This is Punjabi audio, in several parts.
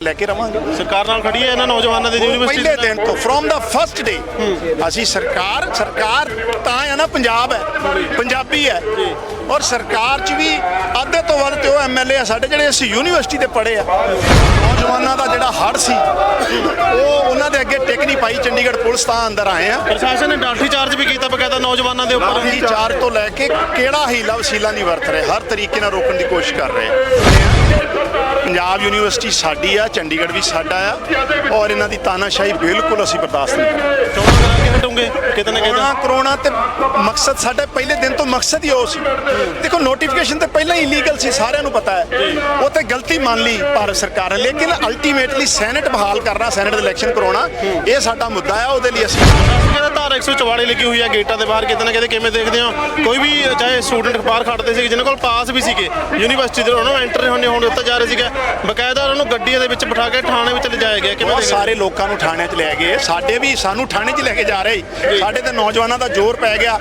ਲੈ ਕੇ ਰਵਾਂਗੇ। ਸਰਕਾਰ ਨਾਲ ਖੜੀ ਹੈ ਇਹਨਾਂ ਨੌਜਵਾਨਾਂ ਦੇ ਯੂਨੀਵਰਸਿਟੀ ਪਹਿਲੇ ਦਿਨ ਤੋਂ ਫਰੋਮ ਦਾ ਫਰਸਟ ਡੇ ਅਸੀਂ ਸਰਕਾਰ ਸਰਕਾਰ ਤਾਂ ਹੈ ਨਾ ਪੰਜਾਬ ਹੈ ਪੰਜਾਬੀ ਹੈ। ਔਰ ਸਰਕਾਰ 'ਚ ਵੀ ਅੱਧੇ ਤੋਂ ਵੱਧ ਤੇ ਉਹ ਐਮਐਲਏ ਆ ਸਾਡੇ ਜਿਹੜੇ ਅਸੀਂ ਯੂਨੀਵਰਸਿਟੀ ਤੇ ਪੜ੍ਹੇ ਆ। ਨੌਜਵਾਨਾਂ ਦਾ ਜਿਹੜਾ ਹੜ ਸੀ ਉਹ ਉਹਨਾਂ ਦੇ ਅੱਗੇ ਟਿਕ ਨਹੀਂ ਪਾਈ। ਚੰਡੀਗੜ੍ਹ ਪੁਲਿਸ ਤਾਂ ਅੰਦਰ ਆਏ ਆ। ਪ੍ਰਸ਼ਾਸਨ ਨੇ ਲਾਠੀ ਚਾਰਜ ਵੀ ਕੀਤਾ ਬਕਾਇਦਾ ਨੌਜਵਾਨਾਂ ਦੇ ਉੱਪਰ। ਲਾਠੀ ਚਾਰ ਤੋਂ ਲੈ ਕੇ ਕਿਹੜਾ ਹੀਲਾ ਵਸੀਲਾ ਨਹੀਂ ਵਰਤ ਰਹੇ ਹਰ ਤਰੀਕੇ ਨਾਲ ਰੋਕਣ ਦੀ ਕੋਸ਼ਿਸ਼ ਕਰ ਰਹੇ ਪੰਜਾਬ ਯੂਨੀਵਰਸਿਟੀ ਸਾਡੀ ਆ ਚੰਡੀਗੜ੍ਹ ਵੀ ਸਾਡਾ ਆ ਔਰ ਇਹਨਾਂ ਦੀ ਤਾਨਾਸ਼ਾਹੀ ਬਿਲਕੁਲ ਅਸੀਂ ਬਰਦਾਸ਼ਤ ਨਹੀਂ ਕਰਾਂਗੇ ਹਟੋਗੇ ਕਿਤੇ ਨਾ ਕਿਤੇ। ਕਰੋਨਾ ਤੇ ਮਕਸਦ ਸਾਡਾ ਪਹਿਲੇ ਦਿਨ ਤੋਂ ਮਕਸਦ ਹੀ ਉਹ ਸੀ। ਦੇਖੋ ਨੋਟੀਫਿਕੇਸ਼ਨ ਤੇ ਪਹਿਲਾਂ ਹੀ ਇਲੀਗਲ ਸੀ ਸਾਰਿਆਂ ਨੂੰ ਪਤਾ ਹੈ। ਉਹ ਤੇ ਗਲਤੀ ਮੰਨ ਲਈ ਭਾਰਤ ਸਰਕਾਰ ਨੇ ਲੇਕਿਨ ਅਲਟੀਮੇਟਲੀ ਸੈਨੇਟ ਬਹਾਲ ਕਰਨਾ ਸੈਨੇਟ ਦੇ ਇਲੈਕਸ਼ਨ ਕਰਾਉਣਾ ਇਹ ਸਾਡਾ ਮੁੱਦਾ ਹੈ ਉਹਦੇ ਲਈ ਅਸੀਂ ਧਾਰਾ 144 ਲੱਗੀ ਹੋਈ ਹੈ ਗੇਟਾਂ ਦੇ ਬਾਹਰ ਕਿਤੇ ਨਾ ਕਿਤੇ ਕਿਵੇਂ ਦੇਖਦੇ ਹੋ? ਕੋਈ ਵੀ ਚਾਹੇ ਸਟੂਡੈਂਟ ਬਾਹਰ ਖੜਦੇ ਸੀ ਜਿਨ੍ਹਾਂ ਕੋਲ ਪਾਸ ਵੀ ਸੀਗੇ ਯੂਨੀਵਰਸਿਟੀ ਦੇ ਉਹਨਾਂ ਨੂੰ ਐਂਟਰ ਹੋਣੇ ਹੋਣ ਦਿੱਤਾ ਜਾ ਰਿਹਾ ਸੀਗਾ। ਬਕਾਇਦਾ ਉਹਨਾਂ ਨੂੰ ਗੱਡੀਆਂ ਦੇ ਵਿੱਚ ਬਿਠਾ ਕੇ ਥਾਣੇ ਵਿੱਚ ਲਿਜਾਇਆ ਗਿਆ ਕਿਵੇਂ ਦੇਖਦੇ ਸਾਰੇ ਲੋਕਾਂ ਨੂੰ ਥਾਣੇ 'ਚ ਲੈ ਗਏ। ਸਾਡੇ ਵੀ ਸਾਨੂੰ ਥਾਣੇ 'ਚ ਲੈ ਕੇ ਜਾ ਰਹੇ। ਸਾਡੇ ਤੇ ਨੌਜਵਾਨਾਂ ਦਾ ਜ਼ੋਰ ਪੈ ਗਿਆ।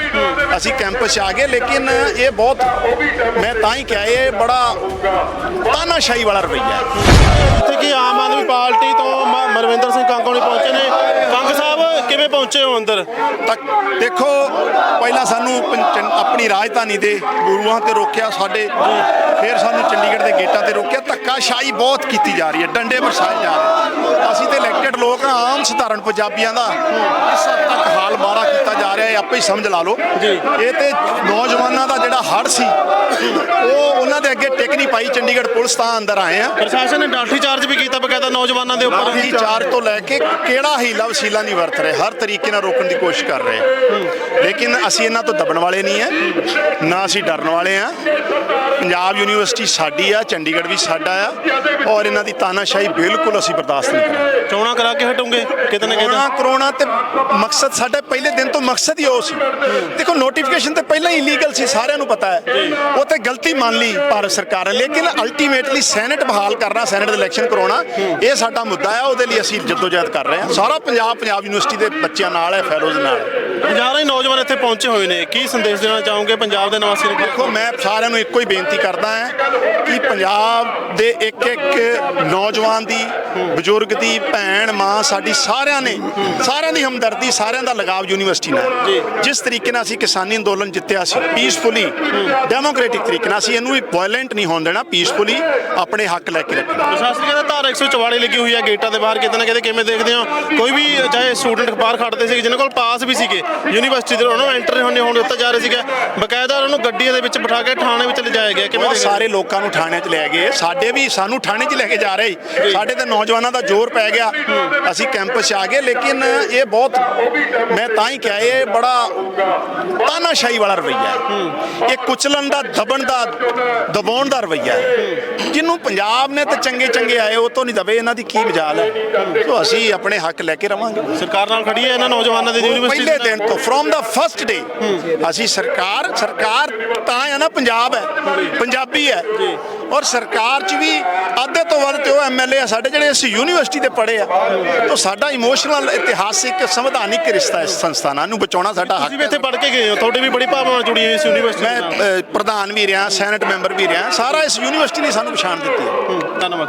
ਅਸੀਂ ਕੈਂਪਸ 'ਚ ਆ ਗਏ ਲੇਕਿਨ ਇਹ ਬਹੁਤ ਮੈਂ ਤਾਂ ਹੀ ਕਿਹਾ ਇਹ ਬੜਾ ਤਾਨਾਸ਼ਾਹੀ ਵਾਲਾ ਰਵੱਈਆ ਹੈ। ਇੱਥੇ ਕੀ ਆਮ ਆਦਮੀ ਪਾਰਟੀ ਤੋਂ ਮਰਵਿੰਦਰ ਸਿੰਘ ਕਾਂਗੋਣੀ ਪਹੁੰਚੇ ਨੇ ਕੰਗ ਸਾਹਿਬ ਕਿਵੇਂ ਪਹੁੰਚੇ ਹੋ ਅੰਦਰ? ਤੱਕ ਦੇਖੋ, ਪਹਿਲਾਂ ਸਾਨੂੰ ਪੰਚ- ਆਪਣੀ ਰਾਜਧਾਨੀ ਦੇ ਗੁਰੂਆਂ ਤੇ ਰੋਕਿਆ, ਸਾਡੇ ਫਿਰ ਸਾਨੂੰ ਚੰਡੀਗੜ੍ਹ ਦੇ ਗੇਟਾਂ ਤੇ ਰੋਕਿਆ। ਧੱਕਾਸ਼ਾਹੀ ਬਹੁਤ ਕੀਤੀ ਜਾ ਰਹੀ ਹੈ, ਡੰਡੇ ਵਰਸਾਏ ਜਾ ਰਹੇ ਅਸੀਂ ਤੇ ਇਲੈਕਟਡ ਲੋਕ ਹਾਂ ਆਮ ਸਧਾਰਨ ਪੰਜਾਬੀਆਂ ਦਾ ਇਸ ਹੱਦ ਤੱਕ ਹਾਲ ਮਾਰਾ ਕੀਤਾ ਜਾ ਰਿਹਾ ਹੈ ਆਪੇ ਹੀ ਸਮਝ ਲਾ ਲਓ। ਇਹ ਤੇ ਨੌਜਵਾਨਾਂ ਦਾ ਜਿਹੜਾ ਹੜ ਸੀ ਉਹ ਉਹਨਾਂ ਦੇ ਅੱਗੇ ਟਿਕ ਨਹੀਂ ਪਾਈ। ਚੰਡੀਗੜ੍ਹ ਪੁਲਿਸ ਤਾਂ ਅੰਦਰ ਆਏ ਆ। ਪ੍ਰਸ਼ਾਸਨ ਨੇ ਲਾਠੀ ਚਾਰਜ ਵੀ ਕੀਤਾ ਬਕਾਇਦਾ ਨੌਜਵਾਨਾਂ ਦੇ ਉੱਪਰ। ਲਾਠੀ ਚਾਰ ਤੋਂ ਲੈ ਕੇ ਕਿਹੜਾ ਹੀਲਾ ਵਸੀਲਾ ਨਹੀਂ ਵਰਤ ਰਹੇ ਹਰ ਤਰੀਕੇ ਨਾਲ ਰੋਕਣ ਦੀ ਕੋਸ਼ਿਸ਼ ਕਰ ਰਹੇ ਲੇਕਿਨ ਅਸੀਂ ਇਹਨਾਂ ਤੋਂ ਦਬਣ ਵਾਲੇ ਨਹੀਂ ਹੈ ਨਾ ਅਸੀਂ ਡਰਨ ਵਾਲੇ ਆ। ਪੰਜਾਬ ਯੂਨੀਵਰਸਿਟੀ ਸਾਡੀ ਆ ਚੰਡੀਗੜ੍ਹ ਵੀ ਸਾਡਾ ਆ ਔਰ ਇਹਨਾਂ ਦੀ ਤਾਨਾਸ਼ਾਹੀ ਬਿਲਕੁਲ ਅਸੀਂ ਬਰਦਾਸ਼ਤ ਨਹੀਂ ਕਰਾਂਗੇ। ਚੋਣਾਂ ਕਰਾ ਕੇ ਹਟੋਗੇ? ਕਿਤੇ ਨਾ ਕਰੋਨਾ ਕਿਤੇ। ਕਰੋਨਾ ਤੇ ਮਕਸਦ ਸਾਡਾ ਪਹਿਲੇ ਦਿਨ ਤੋਂ ਮਕਸਦ ਹੀ ਉਹ ਸੀ। ਦੇਖੋ ਨੋਟੀਫਿਕੇਸ਼ਨ ਤੇ ਪਹਿਲਾਂ ਹੀ ਇਲੀਗਲ ਸੀ ਸਾਰਿਆਂ ਨੂੰ ਪਤਾ ਹੈ। ਉਹ ਤੇ ਗਲਤੀ ਮੰਨ ਲਈ ਭਾਰਤ ਸਰਕਾਰ ਨੇ ਲੇਕਿਨ ਅਲਟੀਮੇਟਲੀ ਸੈਨੇਟ ਬਹਾਲ ਕਰਨਾ ਸੈਨੇਟ ਦੇ ਇਲੈਕਸ਼ਨ ਕਰਾਉਣਾ ਇਹ ਸਾਡਾ ਮੁੱਦਾ ਹੈ ਉਹਦੇ ਲਈ ਅਸੀਂ ਜਦੋਜਹਿਦ ਕਰ ਰਹੇ ਹਾਂ। ਸਾਰਾ ਪੰਜਾਬ ਪੰਜਾਬ ਯੂਨੀਵਰਸਿਟੀ ਦੇ ਬੱਚਿਆਂ ਨਾਲ ਹੈ ਫੈਲੋਜ਼ ਨਾਲ। ਹਜ਼ਾਰਾਂ ਹੀ ਨੌਜਵਾਨ ਇੱਥੇ ਪਹੁੰਚੇ ਹੋਏ ਨੇ। ਕੀ ਸੰਦੇਸ਼ ਦੇਣਾ ਚਾਹੋਗੇ ਪੰਜਾਬ ਦੇ ਨਿਵਾਸੀ ਨੂੰ? ਦੇਖੋ ਮੈਂ ਸਾਰਿਆਂ ਨੂੰ ਇੱਕੋ ਹੀ ਬੇਨਤੀ ਕਰਦਾ ਹਾਂ ਕਿ ਪੰਜਾਬ ਦੇ ਇੱਕ ਇੱਕ ਨੌਜਵਾਨ ਦੀ ਬਜ਼ੁਰਗ ਦੀ ਭੈਣ ਮਾਂ ਸਾਡੀ ਸਾਰਿਆਂ ਨੇ ਸਾਰਿਆਂ ਦੀ ਹਮਦਰਦੀ ਸਾਰਿਆਂ ਦਾ ਲਗਾਵ ਯੂਨੀਵਰਸਿਟੀ ਨਾਲ। ਜਿਸ ਤਰੀਕੇ ਨਾਲ ਅਸੀਂ ਕਿਸਾਨੀ ਅੰਦੋਲਨ ਜਿੱਤਿਆ ਸੀ ਪੀਸਫੁਲੀ ਡੈਮੋਕ੍ਰੈਟਿਕ ਤਰੀਕੇ ਨਾਲ ਅਸੀਂ ਇਹਨੂੰ ਵੀ ਵਾਇਲੈਂਟ ਨਹੀਂ ਹੋਣ ਦੇਣਾ ਪੀਸਫੁਲੀ ਆਪਣੇ ਹੱਕ ਲੈ ਕੇ ਰੱਖਣਾ। ਪ੍ਰਸ਼ਾਸਨ ਕਹਿੰਦਾ ਧਾਰਾ 144 ਲੱਗੀ ਹੋਈ ਹੈ ਗੇਟਾਂ ਦੇ ਬਾਹਰ ਕਿਤੇ ਨਾ ਕਿਤੇ ਕਿਵੇਂ ਦੇਖਦੇ ਹੋ? ਕੋਈ ਵੀ ਚਾਹੇ ਸਟੂਡੈਂਟ ਬਾਹਰ ਖੜਦੇ ਸੀ ਜਿਨ੍ਹਾਂ ਕੋਲ ਪਾਸ ਵੀ ਸੀਗੇ ਯੂਨੀਵਰਸਿਟੀ ਦੇ ਉਹਨਾਂ ਨੂੰ ਐਂਟਰ ਹੋਣੇ ਹੋਣ ਦਿੱਤਾ ਜਾ ਰਿਹਾ ਸੀਗਾ। ਬਕਾਇਦਾ ਉਹਨਾਂ ਨੂੰ ਗੱਡੀਆਂ ਦੇ ਵਿੱਚ ਬਿਠਾ ਕੇ ਥਾਣੇ ਵਿੱਚ ਲਿਜਾਇਆ ਗਿਆ ਕਿਵੇਂ ਸਾਰੇ ਲੋਕਾਂ ਨੂੰ ਥਾਣੇ 'ਚ ਲੈ ਗਏ। ਸਾਡੇ ਵੀ ਸਾਨੂੰ ਥਾਣੇ 'ਚ ਲੈ ਕੇ ਜਾ ਰਹੇ। ਸਾਡੇ ਤੇ ਨੌਜਵਾਨਾਂ ਦਾ ਜ਼ੋਰ ਪੈ ਗਿਆ। ਅਸੀਂ ਕੈਂਪਸ 'ਚ ਆ ਗਏ ਲੇਕਿਨ ਇਹ ਬਹੁਤ ਮੈਂ ਤਾਂ ਹੀ ਕਿਹਾ ਇਹ ਬੜਾ ਤਾਨਾਸ਼ਾਹੀ ਵਾਲਾ ਰਵੱਈਆ ਹੈ। ਇਹ ਕੁਚਲਣ ਦਾ ਦਬਣ ਦਾ ਦਬਾਉਣ ਦਾ ਰਵੱਈਆ ਹੈ। ਜਿਹਨੂੰ ਪੰਜਾਬ ਨੇ ਤੇ ਚੰਗੇ ਚੰਗੇ ਆਏ ਉਹ ਤੋਂ ਨਹੀਂ ਦਬੇ ਇਹਨਾਂ ਦੀ ਕੀ ਮਜਾਲ ਹੈ? ਸੋ ਅਸੀਂ ਆਪਣੇ ਹੱਕ ਲੈ ਕੇ ਰਵਾਂਗੇ। ਸਰਕਾਰ ਨਾਲ ਖੜੀ ਹੈ ਇਹਨਾਂ ਨੌਜਵਾਨਾਂ ਦੇ ਯੂਨੀਵਰਸਿਟੀ ਪਹਿਲੇ ਦਿਨ ਤੋਂ ਫਰੋਮ ਦਾ ਫਰਸਟ ਡੇ ਅਸੀਂ ਸਰਕਾਰ ਸਰਕਾਰ ਤਾਂ ਹੈ ਨਾ ਪੰਜਾਬ ਹੈ ਪੰਜਾਬੀ ਹੈ। ਔਰ ਸਰਕਾਰ 'ਚ ਵੀ ਅੱਧੇ ਤੋਂ ਵੱਧ ਤੇ ਉਹ ਐਮਐਲਏ ਆ ਸਾਡੇ ਜਿਹੜੇ ਅਸੀਂ ਯੂਨੀਵਰਸਿਟੀ ਤੇ ਪੜ੍ਹੇ ਆ ਤਾਂ ਸਾਡਾ ਇਮੋਸ਼ਨਲ ਇਤਿਹਾਸਿਕ ਸੰਵਿਧਾਨਿਕ ਰਿਸ਼ਤਾ ਇਸ ਸੰਸਥਾ ਨਾਲ ਨੂੰ ਬਚਾਉਣਾ ਸਾਡਾ ਹੱਕ ਤੁਸੀਂ ਵੀ ਇੱਥੇ ਪੜ੍ਹ ਕੇ ਗਏ ਹੋ ਤੁਹਾਡੀ ਵੀ ਬੜੀ ਭਾਵਨਾ ਜੁੜੀ ਹੋਈ ਇਸ ਯੂਨੀਵਰਸਿਟੀ ਮੈਂ ਨਾਲ। ਅ, ਪ੍ਰਧਾਨ ਵੀ ਰਿਹਾ ਸੈਨੇਟ ਮੈਂਬਰ ਵੀ ਰਿਹਾ ਸਾਰਾ ਇਸ ਯੂਨੀਵਰਸਿਟੀ ਨੇ ਸਾਨੂੰ ਪਛਾਣ ਦਿੱਤੀ ਹੈ। ਧੰਨਵਾਦ